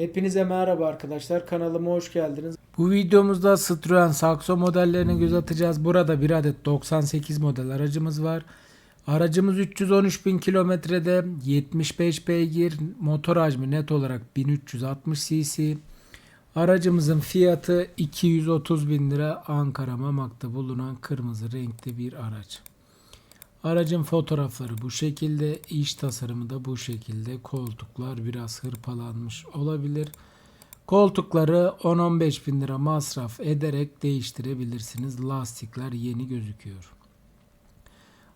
Hepinize merhaba arkadaşlar. Kanalıma hoş geldiniz. Bu videomuzda Citroen Saxo modellerine göz atacağız. Burada bir adet 98 model aracımız var. Aracımız 313 bin kilometrede 75 beygir motor hacmi net olarak 1360 cc. Aracımızın fiyatı 230 bin lira Ankara Mamak'ta bulunan kırmızı renkli bir araç. Aracın fotoğrafları bu şekilde, iç tasarımı da bu şekilde. Koltuklar biraz hırpalanmış olabilir. Koltukları 10-15 bin lira masraf ederek değiştirebilirsiniz. Lastikler yeni gözüküyor.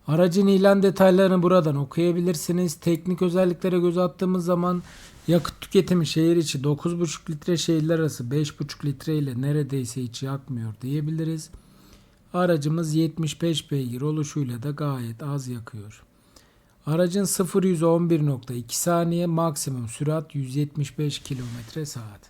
Aracın ilan detaylarını buradan okuyabilirsiniz. Teknik özelliklere göz attığımız zaman yakıt tüketimi şehir içi 9,5 litre şehirler arası 5,5 litre ile neredeyse hiç yakmıyor diyebiliriz. Aracımız 75 beygir oluşuyla da gayet az yakıyor. Aracın 0-100 11.2 saniye maksimum sürat 175 km saat.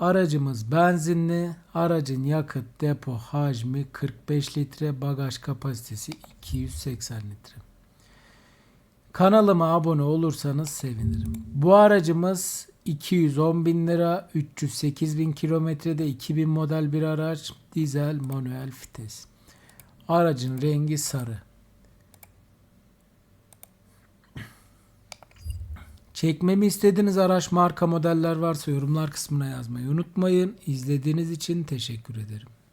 Aracımız benzinli. Aracın yakıt depo hacmi 45 litre, bagaj kapasitesi 280 litre. Kanalıma abone olursanız sevinirim. Bu aracımız 210 bin lira, 308 bin kilometrede 2000 model bir araç, dizel manuel vites. Aracın rengi sarı. Çekmemi istediğiniz araç marka modeller varsa yorumlar kısmına yazmayı unutmayın. İzlediğiniz için teşekkür ederim.